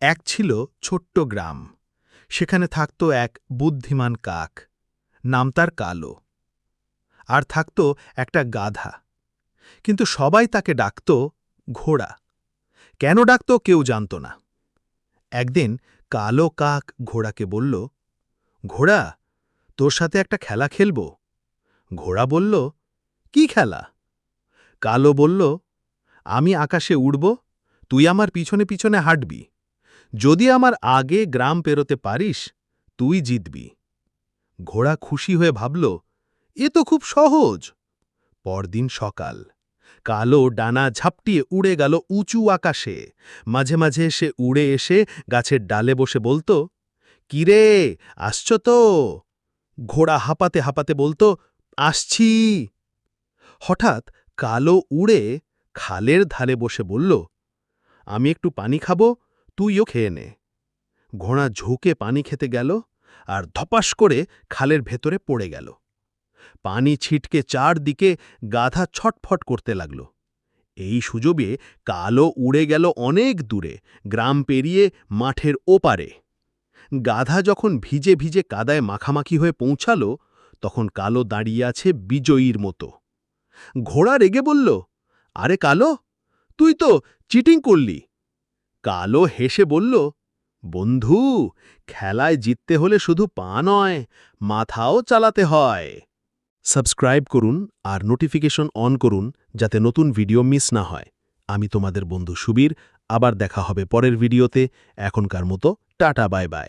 এক ছিল ছোট্ট গ্রাম। সেখানে থাকত এক বুদ্ধিমান কাক। নাম তার কালো। আর থাকত একটা গাধা। কিন্তু সবাই তাকে ডাকত ঘোড়া। কেন ডাকত কেউ জানত না। একদিন কালো কাক ঘোড়াকে বলল, ঘোড়া, তোর সাথে একটা খেলা খেলব? ঘোড়া বলল, কি খেলা? কালো বলল, আমি আকাশে উড়ব, তুই আমার পিছনে পিছনে হাঁটবি। যদি আমার আগে গ্রাম পেরোতে পারিস, তুই জিতবি। ঘোড়া খুশি হয়ে ভাবল, এ তো খুব সহজ। পরদিন সকাল। কালো ডানা ঝাপটিয়ে উড়ে গেল উঁচু আকাশে। মাঝে মাঝে সে উড়ে এসে গাছের ডালে বসে বলতো কিরে আসছ তো? ঘোড়া হাঁপাতে হাঁপাতে বলতো, আসছি। হঠাৎ কালো উড়ে খালের ধারে বসে বলল, আমি একটু পানি খাব? তুইও খেয়ে নে। ঘোড়া ঝুঁকে পানি খেতে গেল আর ধপাস করে খালের ভেতরে পড়ে গেল। পানি ছিটকে চারদিকে গাধা ছটফট করতে লাগল। এই সুযোগে কালো উড়ে গেল অনেক দূরে, গ্রাম পেরিয়ে মাঠের ওপারে। গাধা যখন ভিজে ভিজে কাদায় মাখামাখি হয়ে পৌঁছাল, তখন কালো দাঁড়িয়ে আছে বিজয়ীর মতো। ঘোড়া রেগে বলল, আরে কালো, তুই তো চিটিং করলি। কালো হেসে বলল, বন্ধু, খেলায় জিততে হলে শুধু পা নয়, মাথাও চালাতে হয়। সাবস্ক্রাইব করুন আর নোটিফিকেশন অন করুন যাতে নতুন ভিডিও মিস না হয়। আমি তোমাদের বন্ধু সুবীর, আবার দেখা হবে পরের ভিডিওতে। এখনকার মতো টাটা, বাই বাই।